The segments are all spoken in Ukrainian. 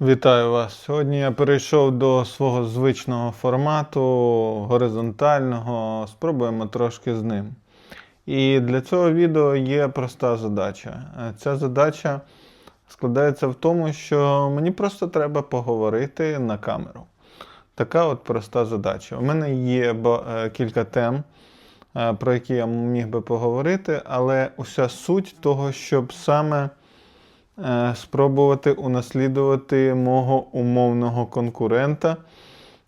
Вітаю вас! Сьогодні я перейшов до свого звичного формату горизонтального. Спробуємо трошки з ним. І для цього відео є проста задача. Ця задача складається в тому, що мені просто треба поговорити на камеру. Така от проста задача. У мене є е, кілька тем, е, про які я міг би поговорити, але уся суть того, щоб саме спробувати унаслідувати мого умовного конкурента,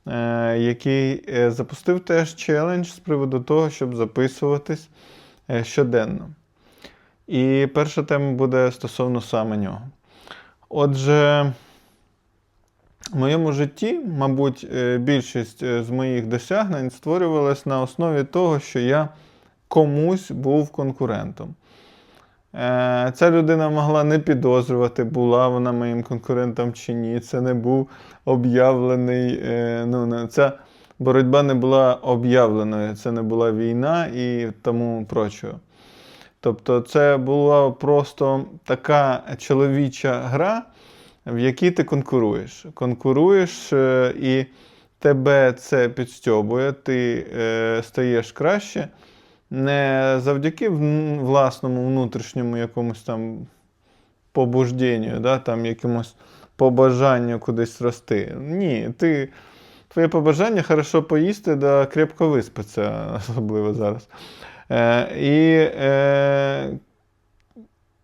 е, який е, запустив теж челендж з приводу того, щоб записуватись е, щоденно. І перша тема буде стосовно саме нього. Отже, в моєму житті, мабуть, е, більшість е, з моїх досягнень створювалась на основі того, що я комусь був конкурентом. Е, Ця людина могла не підозрювати, була вона моїм конкурентом чи ні. Це не був об'явлений. е, Ну, ця боротьба не була об'явленою, це не була війна і тому прочого. Тобто, це була просто така чоловіча гра, в якій ти конкуруєш. Конкуруєш, е, і тебе це підстьобує, ти стаєш краще не завдяки власному внутрішньому якомусь там побужденню, да, там якомусь побажанню кудись рости. Ні, ти, твоє побажання хорошо поїсти да крепко виспатися, особливо зараз. Е, і е,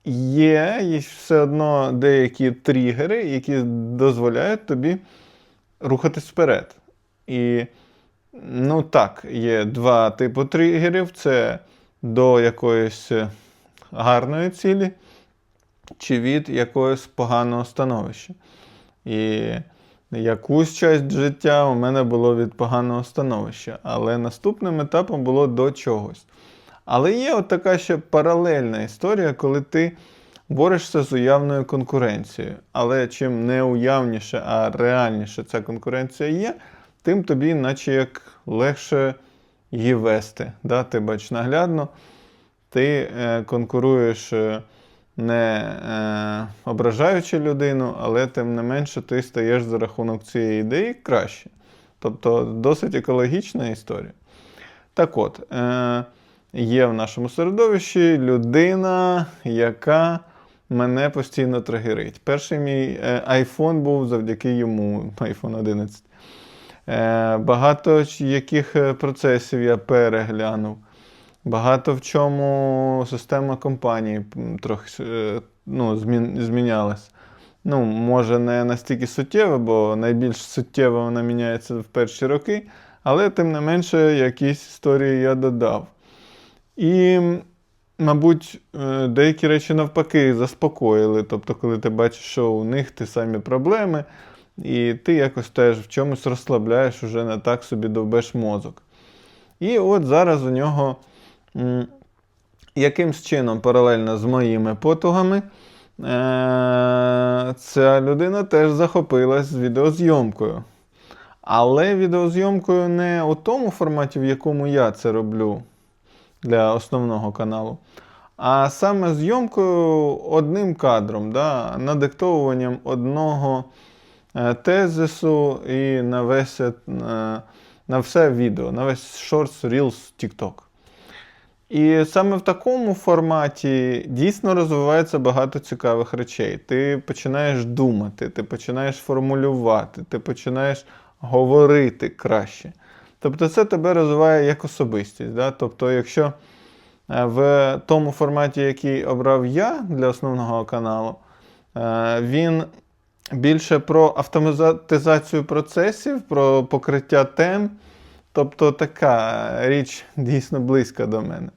є і все одно деякі тригери, які дозволяють тобі рухатись вперед. І Ну так, є два типи тригерів: це до якоїсь е, гарної цілі, чи від якогось поганого становища. І якусь часть життя у мене було від поганого становища, але наступним етапом було до чогось. Але є от така ще паралельна історія, коли ти борешся з уявною конкуренцією. Але чим не уявніше, а реальніше ця конкуренція є, тим тобі, наче як легше її вести. Да? Ти бач наглядно, ти е, конкуруєш е, не е, ображаючи людину, але тим не менше ти стаєш за рахунок цієї ідеї краще. Тобто досить екологічна історія. Так от, є в нашому середовищі людина, яка мене постійно тригерить. Перший мій iPhone був завдяки йому, iPhone 11. Е, Багато яких е, процесів я переглянув. Багато в чому система компанії трохи е, ну, змін, змінялась. Ну, може, не настільки суттєво, бо найбільш суттєво вона міняється в перші роки, але тим не менше якісь історії я додав. І, мабуть, деякі речі навпаки заспокоїли. Тобто, коли ти бачиш, що у них ті самі проблеми, і ти якось теж в чомусь розслабляєш, уже не так собі довбеш мозок. І от зараз у нього якимсь чином, паралельно з моїми потугами, е- ця людина теж захопилась відеозйомкою. Але відеозйомкою не у тому форматі, в якому я це роблю для основного каналу, а саме зйомкою одним кадром, да, надиктовуванням одного тезису і на весь, е, на все відео, на весь Shorts, Reels, TikTok. І саме в такому форматі дійсно розвивається багато цікавих речей. Ти починаєш думати, ти починаєш формулювати, ти починаєш говорити краще. Тобто це тебе розвиває як особистість. Да? Тобто, якщо е, в тому форматі, який обрав я для основного каналу, е, він більше про автоматизацію процесів, про покриття тем. Тобто така річ дійсно близька до мене.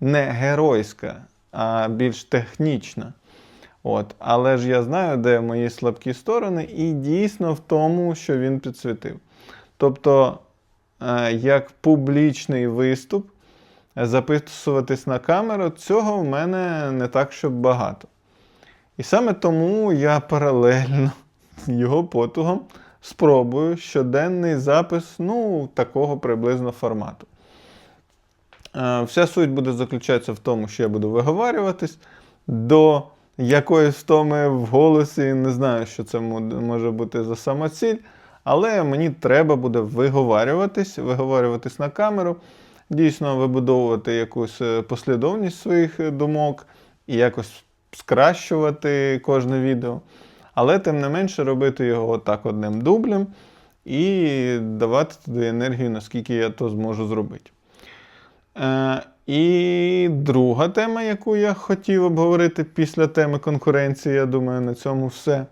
Не геройська, а більш технічна. От. Але ж я знаю, де мої слабкі сторони, і дійсно в тому, що він підсвітив. Тобто, е, як публічний виступ, записуватись на камеру, цього в мене не так, щоб багато. І саме тому я паралельно його потугом спробую щоденний запис ну, такого приблизно формату. Е, Вся суть буде заключатися в тому, що я буду виговарюватись до якоїсь втоми в голосі. Не знаю, що це може бути за самоціль, але мені треба буде виговарюватись, виговарюватись на камеру, дійсно вибудовувати якусь е, послідовність своїх е, думок і якось скращувати кожне відео. Але тим не менше робити його отак одним дублем і давати туди енергію, наскільки я то зможу зробити. Е, і друга тема, яку я хотів обговорити після теми конкуренції, я думаю, на цьому все.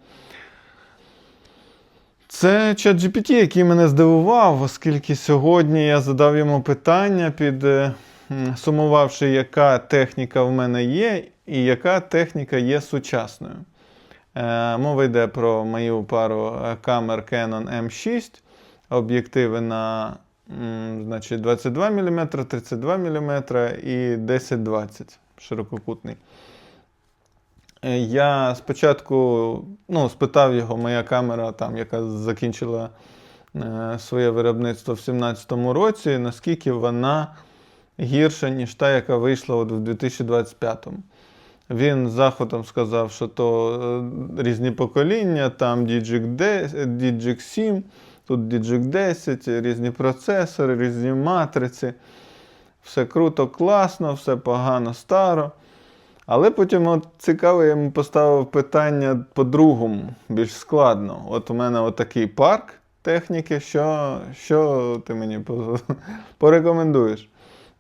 Це ChatGPT, який мене здивував, оскільки сьогодні я задав йому питання, під, е, яка техніка в мене є, і яка техніка є сучасною. Е, мова йде про мою пару е, камер Canon M6, об'єктиви на значить, 22 мм, 32 мм і 10-20 ширококутний. Е, Я спочатку ну, спитав його, моя камера, там, яка закінчила своє виробництво в 2017 році, наскільки вона гірша, ніж та, яка вийшла от в 2025. Він заходом сказав, що то е, різні покоління, там DigiC 7, тут DJIC 10, різні процесори, різні матриці. Все круто, класно, все погано, старо. Але потім от, цікаво, я йому поставив питання по-другому, більш складно. От у мене отакий парк техніки, що, що ти мені порекомендуєш?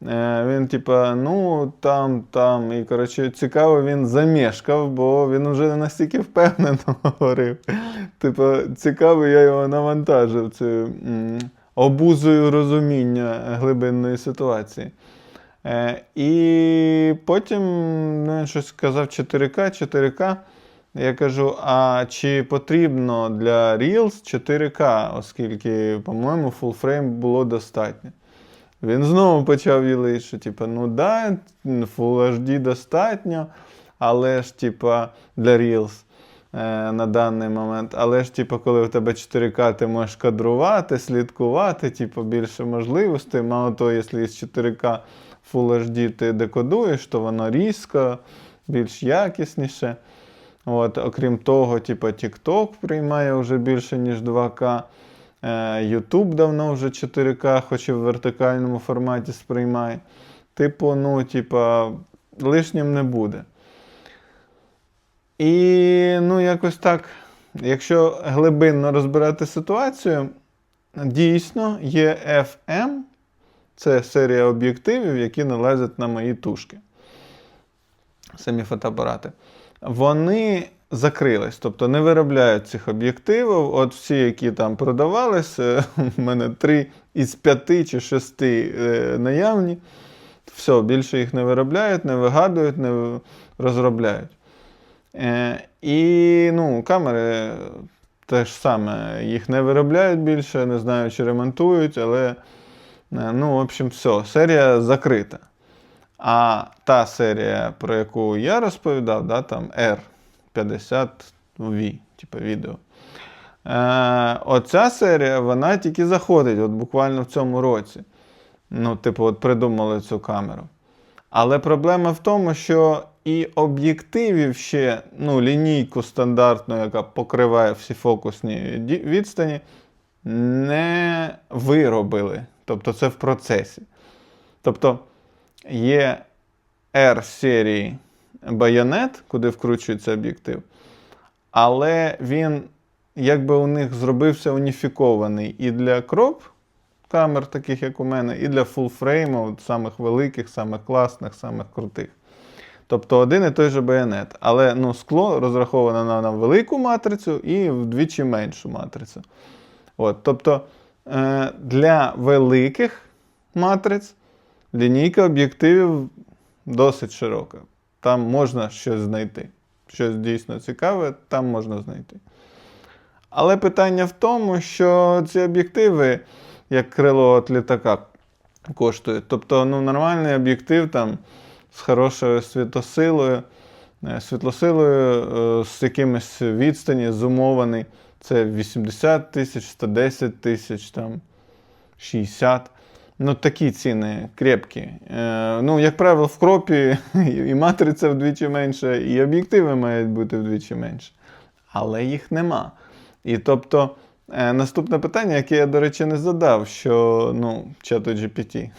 Е, він, типа, ну, там, там. І, коротше, цікаво, він замешкав, бо він вже настільки впевнено говорив. Типа, цікаво, я його навантажив цю обузою розуміння глибинної ситуації. Е, і потім ну, він щось сказав 4К, 4К. Я кажу: а чи потрібно для Reels 4К, оскільки, по-моєму, фулфрейм було достатньо. Він знову почав їлити, що типу, ну да, Full HD достатньо, але ж, типа, для Reels е, на даний момент. Але ж, типу, коли в тебе 4К, ти можеш кадрувати, слідкувати, типу, більше можливостей. Мало того, якщо із 4К Full HD ти декодуєш, то воно різко, більш якісніше. От, окрім того, типу, TikTok приймає вже більше, ніж 2К. Е, YouTube давно вже 4К, хоч і в вертикальному форматі сприймає. Типу, ну, типа, лишнім не буде. І ну, якось так, якщо глибинно розбирати ситуацію, дійсно є FM, це серія об'єктивів, які налазять на мої тушки. Самі фотоапарати. Вони закрились, тобто не виробляють цих об'єктивів. От всі, які там продавалися, у мене три із п'яти чи шести е, наявні. Все, більше їх не виробляють, не вигадують, не розробляють. Е, і ну, камери те ж саме, їх не виробляють більше, не знаю, чи ремонтують, але е, ну, в общем, все, серія закрита. А та серія, про яку я розповідав, да, там R50V, типу відео. Е, оця серія, вона тільки заходить, от буквально в цьому році. Ну, типу, от придумали цю камеру. Але проблема в тому, що і об'єктивів ще, ну, лінійку стандартну, яка покриває всі фокусні відстані, не виробили. Тобто це в процесі. Тобто є R серії байонет, куди вкручується об'єктив, але він якби у них зробився уніфікований і для кроп камер, таких як у мене, і для фулфрейму, самих великих, самих класних, самих крутих. Тобто один і той же байонет. Але ну, скло розраховане на, на велику матрицю і вдвічі меншу матрицю. От, тобто е, для великих матриць лінійка об'єктивів досить широка. Там можна щось знайти. Щось дійсно цікаве, там можна знайти. Але питання в тому, що ці об'єктиви, як крило від літака, коштують. Тобто, ну, нормальний об'єктив там з хорошою світлосилою, е, світлосилою, е, з якимось відстані, зумований. Це 80 тисяч, 110 тисяч, там, 60. Ну, такі ціни крепкі. Е, ну, як правило, в кропі і матриця вдвічі менше, і об'єктиви мають бути вдвічі менше. Але їх нема. І тобто, е, наступне питання, яке я, до речі, не задав, що ну, чату GPT,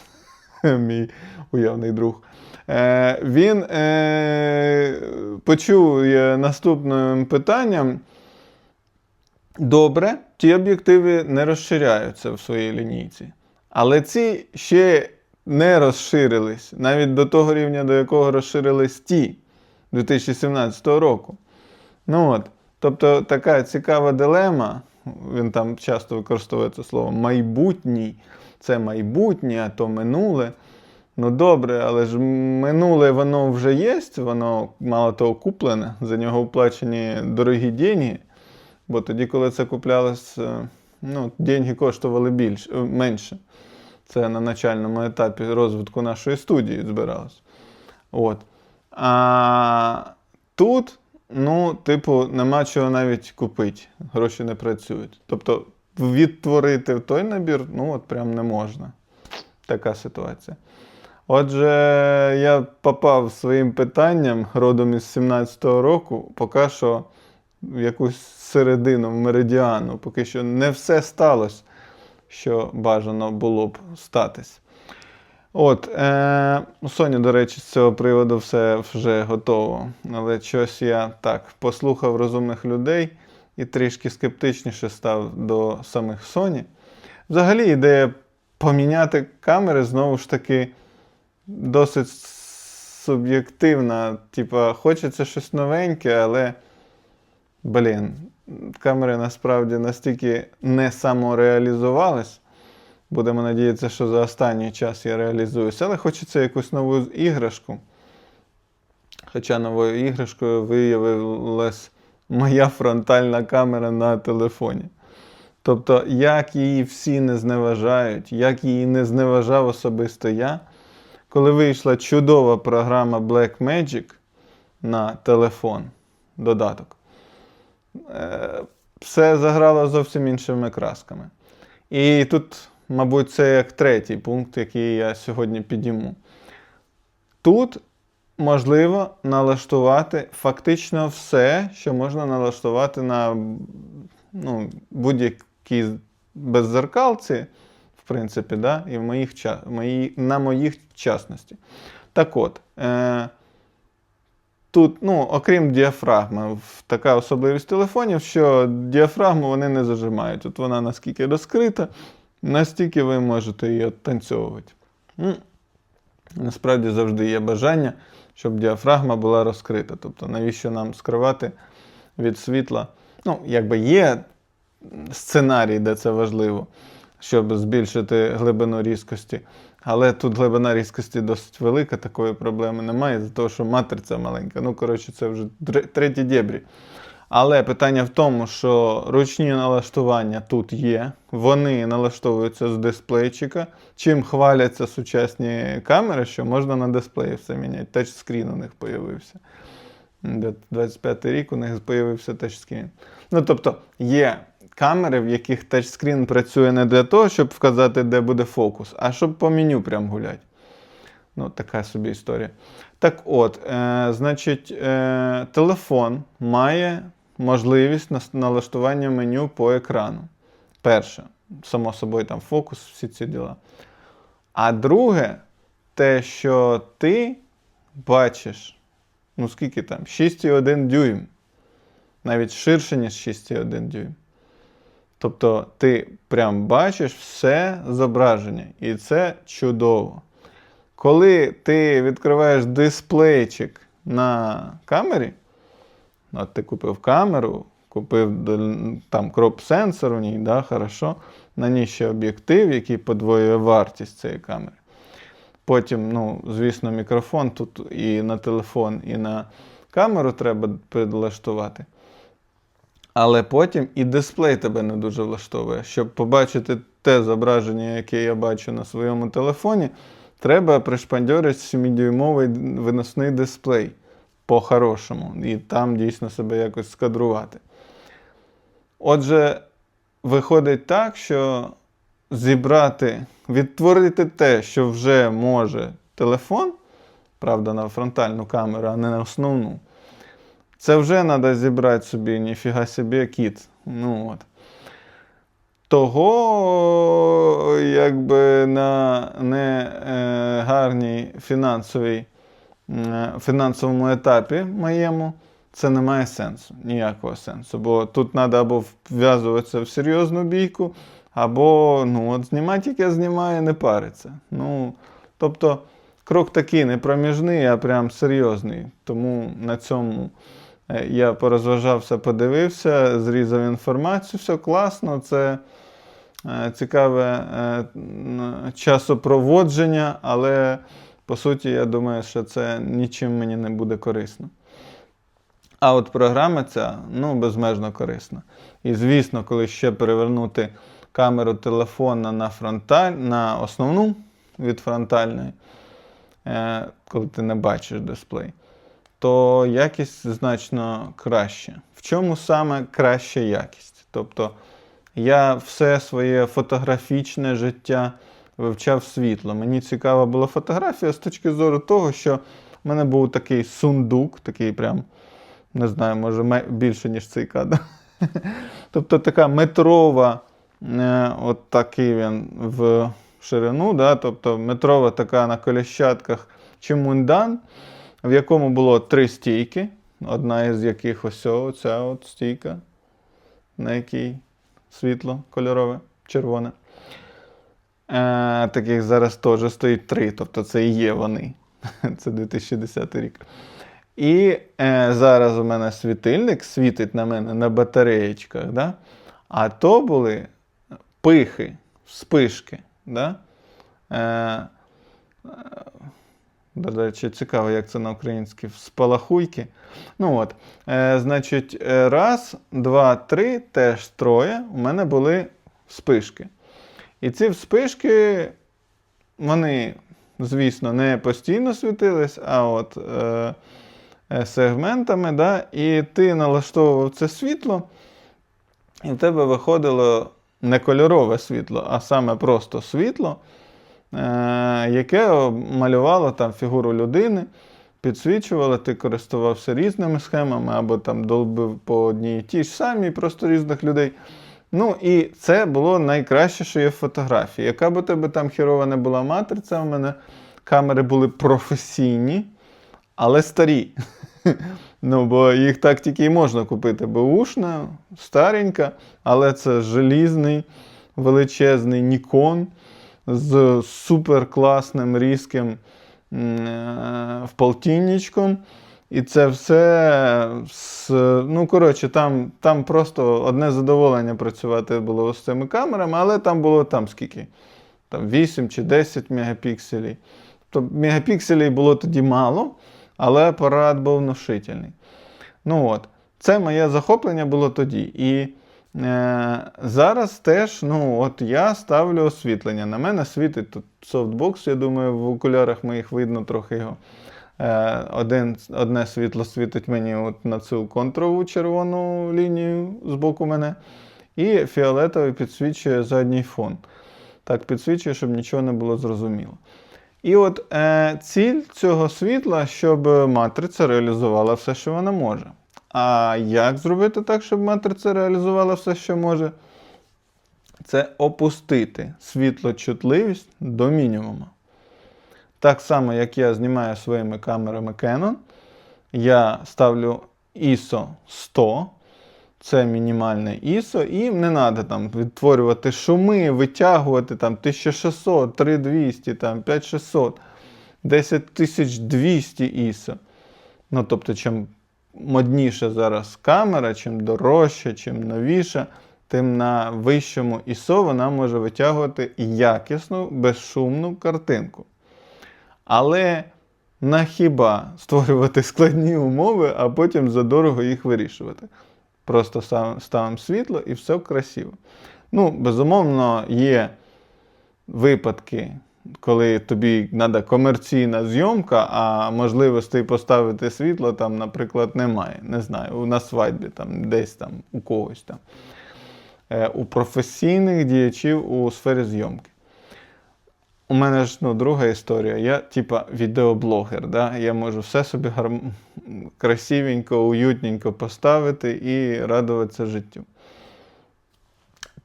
мій уявний друг. Е, він е, почує наступним питанням. Добре, ті об'єктиви не розширяються в своїй лінійці. Але ці ще не розширились, навіть до того рівня, до якого розширились ті 2017 року. Ну от, Тобто така цікава дилема, він там часто використовує це слово майбутній. Це майбутнє, а то минуле. Ну добре, але ж минуле воно вже є, воно мало того куплене, за нього оплачені дорогі деньги. Бо тоді, коли це куплялось, е, ну, деньги коштували більше, менше. Це на начальному етапі розвитку нашої студії збиралось. От. А тут, ну, типу, нема чого навіть купити. Гроші не працюють. Тобто відтворити той набір, ну, от прям не можна. Така ситуація. Отже, я попав своїм питанням родом із 17-го року, поки що в якусь середину, в меридіану, поки що не все сталося, що бажано було б статись. От, е, у до речі, з цього приводу все вже готово. Але щось я так послухав розумних людей і трішки скептичніше став до самих Sony. Взагалі, ідея поміняти камери знову ж таки досить суб'єктивна. Типа, хочеться щось новеньке, але, блін, камери насправді настільки не самореалізувались. Будемо надіятися, що за останній час я реалізуюся, але хочеться якусь нову іграшку. Хоча новою іграшкою виявилась моя фронтальна камера на телефоні. Тобто, як її всі не зневажають, як її не зневажав особисто я, коли вийшла чудова програма Blackmagic на телефон, додаток, все заграло зовсім іншими красками. І тут, мабуть, це як третій пункт, який я сьогодні підійму. Тут можливо налаштувати фактично все, що можна налаштувати на ну, будь-якій беззеркалці, в принципі, да, і в моїх, на моїх частності. Так от, е, тут, ну, окрім діафрагми, така особливість телефонів, що діафрагму вони не зажимають. От вона наскільки розкрита, настільки ви можете її танцьовувати. Насправді завжди є бажання, щоб діафрагма була розкрита. Тобто, навіщо нам скривати від світла? Ну, якби є сценарій, де це важливо, щоб збільшити глибину різкості. Але тут глибина різкості досить велика, такої проблеми немає, за того, що матриця маленька. Ну, коротше, це вже треті дєбрі. Але питання в тому, що ручні налаштування тут є, вони налаштовуються з дисплейчика. Чим хваляться сучасні камери, що можна на дисплеї все міняти. Тачскрін у них з'явився. 25 рік у них з'явився тачскрін. Ну, тобто, є камери, в яких тачскрін працює не для того, щоб вказати, де буде фокус, а щоб по меню прям гуляти. Ну, така собі історія. Так от, е, значить, е, телефон має можливість налаштування меню по екрану. Перше, само собою, там фокус, всі ці діла. А друге, те, що ти бачиш, ну скільки там, 6,1 дюйм. Навіть ширше, ніж 6,1 дюйм. Тобто ти прям бачиш все зображення. І це чудово. Коли ти відкриваєш дисплейчик на камері, от ти купив камеру, купив там кроп-сенсор у ній, да, хорошо, на ній ще об'єктив, який подвоює вартість цієї камери. Потім, ну, звісно, мікрофон тут і на телефон, і на камеру треба підлаштувати. Але потім і дисплей тебе не дуже влаштовує. Щоб побачити те зображення, яке я бачу на своєму телефоні, треба пришпандьорити 7-дюймовий виносний дисплей по-хорошому. І там дійсно себе якось скадрувати. Отже, виходить так, що зібрати, відтворити те, що вже може телефон, правда, на фронтальну камеру, а не на основну. Це вже треба зібрати собі, ніфіга собі, кіт. Ну, от. Того, якби на негарній фінансовій, е, фінансовому етапі моєму, це не має сенсу, ніякого сенсу. Бо тут треба або вв'язуватися в серйозну бійку, або ну, от знімати, як я знімаю, не париться. Ну, тобто, крок такий не проміжний, а прям серйозний. Тому на цьому е, я порозважався, подивився, зрізав інформацію, все класно. Це е, цікаве е, часопроводження, але по суті, я думаю, що це нічим мені не буде корисно. А от програма ця ну, безмежно корисна. І звісно, коли ще перевернути камеру телефона на фронталь, на основну від фронтальної, е, коли ти не бачиш дисплей, то якість значно краща. В чому саме краща якість? Тобто я все своє фотографічне життя вивчав світло. Мені цікава була фотографія з точки зору того, що в мене був такий сундук, такий прям, не знаю, може більше, ніж цей кадр. Тобто така метрова, е, от такий він в ширину, да? тобто метрова така на коліщатках чимундан, в якому було три стійки, одна із яких ось ця от стійка, на якій світло кольорове, червоне. Е, таких зараз теж стоїть три, тобто це і є вони. Це 2010 рік. І е, зараз у мене світильник світить на мене на батареєчках, да? а то були пихи, спишки. Да? Е, е, до речі, цікаво, як це на українській спалахуйки. Ну от, е, значить, е, раз, два, три, теж троє. У мене були спишки. І ці вспишки, вони, звісно, не постійно світились, а от е, е, сегментами, да? і ти налаштовував це світло, і в тебе виходило не кольорове світло, а саме просто світло, яке малювало там фігуру людини, підсвічувало, ти користувався різними схемами, або там долбив по одній і тій ж самій, просто різних людей. Ну і це було найкраще, що є в фотографії. Яка б у тебе там хірова не була матриця, у мене камери були професійні, але старі. Ну, бо їх так тільки і можна купити. Беушна, старенька, але це желізний, величезний Nikon з суперкласним різким е. І це все. Ну, коротше, там, там просто одне задоволення працювати було з цими камерами, але там було там скільки? Там 8 чи 10 мегапікселів. Тобто мегапікселів було тоді мало, але апарат був внушительний. Ну от, це моє захоплення було тоді. І зараз теж, ну, от я ставлю освітлення. На мене світить тут софтбокс, я думаю, в окулярах моїх видно трохи його. Е, один, одне світло світить мені от на цю контрову червону лінію з боку мене, і фіолетовий підсвічує задній фон. Так підсвічує, щоб нічого не було зрозуміло. І от е, ціль цього світла, щоб матриця реалізувала все, що вона може. А як зробити так, щоб матриця реалізувала все, що може? Це опустити світлочутливість до мінімуму. Так само, як я знімаю своїми камерами Canon, я ставлю ISO 100, це мінімальне ISO, і не треба там відтворювати шуми, витягувати там 1600, 3200, там 5600, 10200 ISO. Ну, тобто, чим модніша зараз камера, чим дорожча, чим новіша, тим на вищому ISO вона може витягувати якісну, безшумну картинку. Але на хіба створювати складні умови, а потім задорого їх вирішувати. Просто став- ставимо світло і все красиво. Ну, безумовно, є випадки, коли тобі треба комерційна зйомка, а можливостей поставити світло там, наприклад, немає. Не знаю, на свадьбі, там, десь там, у когось там. е, у професійних діячів у сфері зйомки. У мене ж ну, друга історія. Я, типа, відеоблогер. Да? Я можу все собі гарм... красивенько, уютненько поставити і радуватися життю.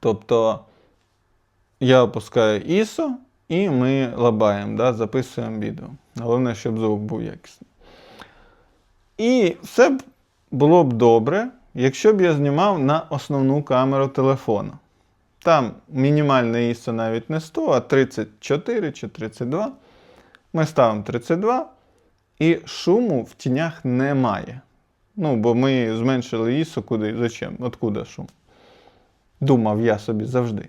Тобто я опускаю ISO і ми лабаємо, да? записуємо відео. Головне, щоб звук був якісний. І все б було б добре, якщо б я знімав на основну камеру телефона. Там мінімальне ISO навіть не 100, а 34 чи 32. Ми ставимо 32, і шуму в тінях немає. Ну, бо ми зменшили ISO куди, зачем? Откуда шум? Думав я собі завжди.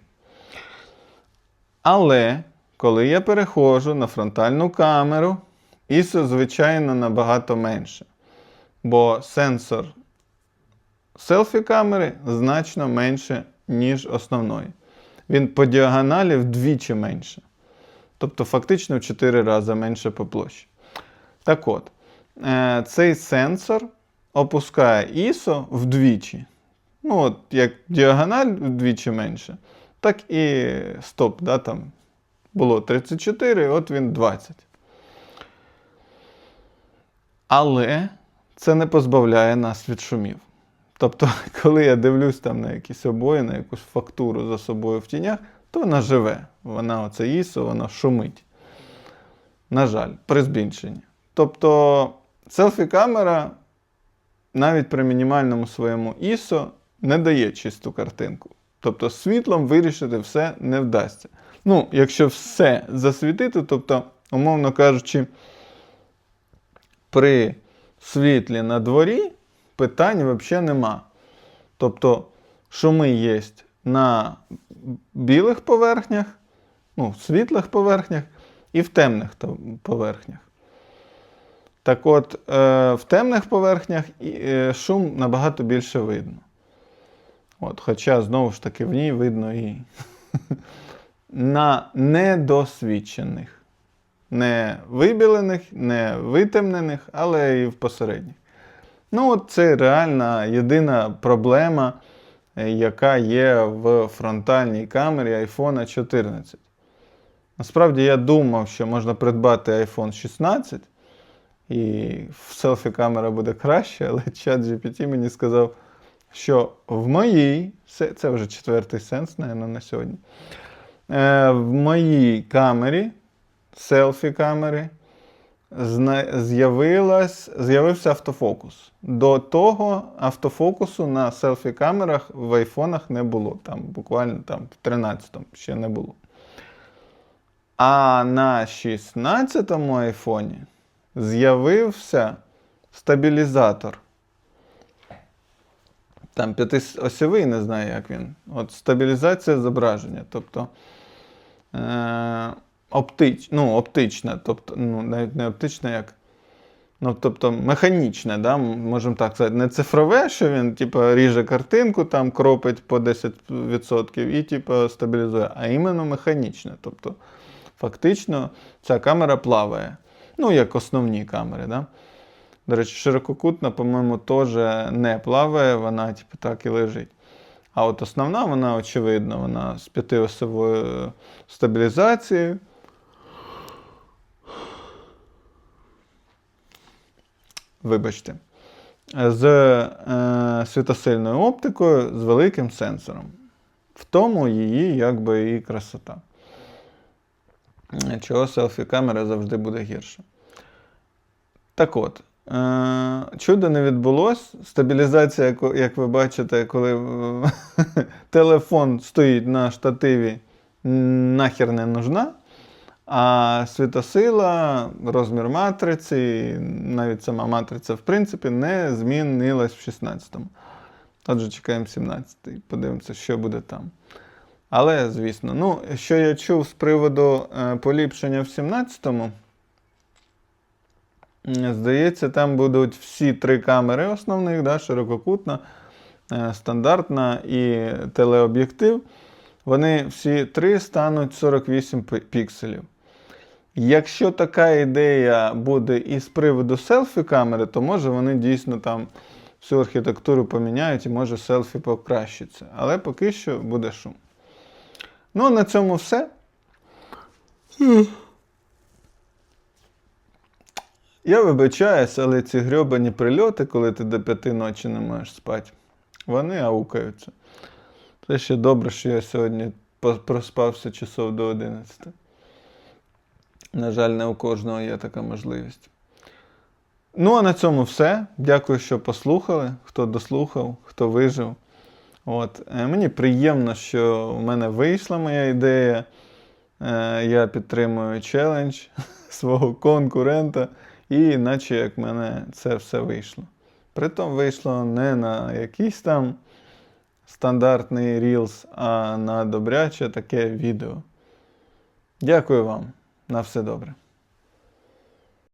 Але коли я переходжу на фронтальну камеру, ISO, звичайно, набагато менше. Бо сенсор селфі-камери значно менше, ніж основної. Він по діагоналі вдвічі менше. Тобто, фактично в 4 рази менше по площі. Так от, е, цей сенсор опускає ISO вдвічі. Ну, от, як діагональ вдвічі менше, так і стоп. Да, там було 34, от він 20. Але це не позбавляє нас від шумів. Тобто, коли я дивлюсь там на якісь обої, на якусь фактуру за собою в тінях, то вона живе. Вона оце ISO, вона шумить. На жаль, при збільшенні. Тобто, селфі-камера навіть при мінімальному своєму ISO не дає чисту картинку. Тобто світлом вирішити все не вдасться. Ну, якщо все засвітити, тобто, умовно кажучи, при світлі на дворі питань взагалі нема. Тобто, шуми є на білих поверхнях, ну, світлих поверхнях і в темних поверхнях. Так от, е, в темних поверхнях е, шум набагато більше видно. От, хоча, знову ж таки, в ній видно і на недосвідчених. Не вибілених, не витемнених, але і в посередніх. Ну, от це реальна єдина проблема, е, яка є в фронтальній камері iPhone 14. Насправді я думав, що можна придбати iPhone 16, і селфі камера буде краще, але чат GPT мені сказав, що в моїй, це, вже четвертий сенс, напевно, на сьогодні. Е, в моїй камері, селфі камери, з'явився автофокус. До того автофокусу на селфі-камерах в айфонах не було. Там буквально там, в 13-му ще не було. А на 16-му айфоні з'явився стабілізатор. Там п'ятиосьовий, не знаю, як він. От стабілізація зображення. Тобто е, оптич, ну, оптична, тобто, ну, навіть не оптична, як. Ну, тобто механічне, да, можемо так сказати, не цифрове, що він типу, ріже картинку, там кропить по 10% і типу, стабілізує, а іменно механічне. Тобто, фактично, ця камера плаває. Ну, як основні камери. Да? До речі, ширококутна, по-моєму, теж не плаває, вона типу, так і лежить. А от основна, вона, очевидно, вона з п'ятиосовою стабілізацією. Вибачте. З е, світосильною оптикою, з великим сенсором. В тому її якби і красота. Чого селфі-камера завжди буде гірша. Так от, е, чудо не відбулось. Стабілізація, як ви бачите, коли е, телефон стоїть на штативі, нахер не нужна. А світосила, розмір матриці, навіть сама матриця, в принципі, не змінилась в 16-му. Отже, чекаємо 17-й, подивимося, що буде там. Але, звісно, ну, що я чув з приводу е, поліпшення в 17-му, м, здається, там будуть всі три камери основних, да, ширококутна, е, стандартна і телеоб'єктив. Вони всі три стануть 48 пікселів. Якщо така ідея буде і з приводу селфі-камери, то може вони дійсно там всю архітектуру поміняють і може селфі покращиться. Але поки що буде шум. Ну, на цьому все. Я вибачаюсь, але ці грьобані прильоти, коли ти до п'яти ночі не можеш спати, вони аукаються. Це ще добре, що я сьогодні проспався часов до 11. На жаль, не у кожного є така можливість. Ну, а на цьому все. Дякую, що послухали, хто дослухав, хто вижив. От. Е, Мені приємно, що в мене вийшла моя ідея. Е, Я підтримую челендж свого конкурента, і наче як мене це все вийшло. Притом вийшло не на якийсь там стандартний Reels, а на добряче таке відео. Дякую вам. На все добре.